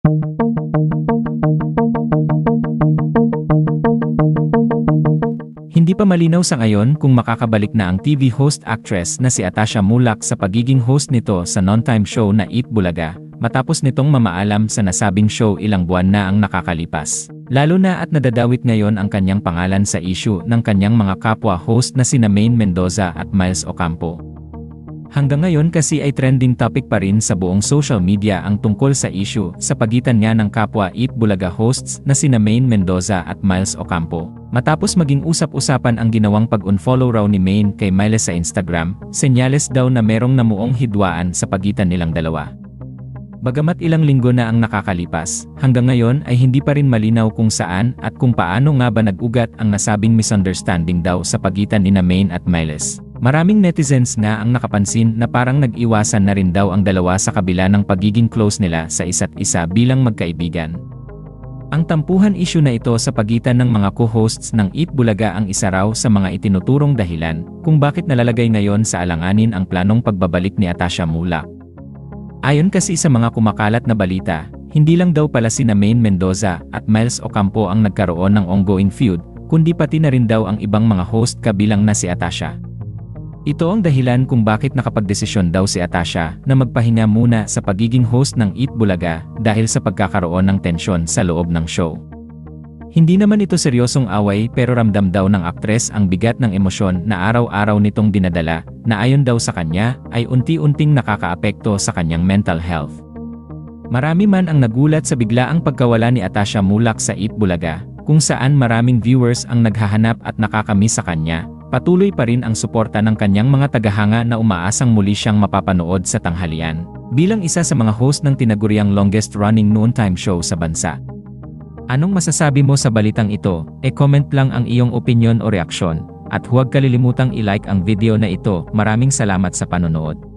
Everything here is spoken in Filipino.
Hindi pa malinaw sa ngayon kung makakabalik na ang TV host actress na si Atasha Mulak sa pagiging host nito sa non-time show na Eat Bulaga, matapos nitong mamaalam sa nasabing show ilang buwan na ang nakakalipas. Lalo na at nadadawit ngayon ang kanyang pangalan sa issue ng kanyang mga kapwa host na sina Maine Mendoza at Miles Ocampo. Hanggang ngayon kasi ay trending topic pa rin sa buong social media ang tungkol sa issue sa pagitan niya ng kapwa Eat Bulaga hosts na sina Maine Mendoza at Miles Ocampo. Matapos maging usap-usapan ang ginawang pag-unfollow raw ni Maine kay Miles sa Instagram, senyales daw na merong namuong hidwaan sa pagitan nilang dalawa. Bagamat ilang linggo na ang nakakalipas, hanggang ngayon ay hindi pa rin malinaw kung saan at kung paano nga ba nag-ugat ang nasabing misunderstanding daw sa pagitan ni na Maine at Miles. Maraming netizens nga ang nakapansin na parang nag-iwasan na rin daw ang dalawa sa kabila ng pagiging close nila sa isa't isa bilang magkaibigan. Ang tampuhan issue na ito sa pagitan ng mga co-hosts ng Eat Bulaga ang isa raw sa mga itinuturong dahilan kung bakit nalalagay ngayon sa alanganin ang planong pagbabalik ni Atasha Mulak. Ayon kasi sa mga kumakalat na balita, hindi lang daw pala sina Maine Mendoza at Miles Ocampo ang nagkaroon ng ongoing feud, kundi pati na rin daw ang ibang mga host kabilang na si Atasha. Ito ang dahilan kung bakit nakapagdesisyon daw si Atasha na magpahinga muna sa pagiging host ng Eat Bulaga dahil sa pagkakaroon ng tensyon sa loob ng show. Hindi naman ito seryosong away pero ramdam daw ng aktres ang bigat ng emosyon na araw-araw nitong dinadala na ayon daw sa kanya ay unti-unting nakakaapekto sa kanyang mental health. Marami man ang nagulat sa biglaang pagkawala ni Atasha Mulak sa Eat Bulaga, kung saan maraming viewers ang naghahanap at nakakamiss sa kanya, Patuloy pa rin ang suporta ng kanyang mga tagahanga na umaasang muli siyang mapapanood sa tanghalian, bilang isa sa mga host ng tinaguriang longest-running noontime show sa bansa. Anong masasabi mo sa balitang ito? E-comment lang ang iyong opinion o reaksyon, at huwag kalilimutang i-like ang video na ito. Maraming salamat sa panonood.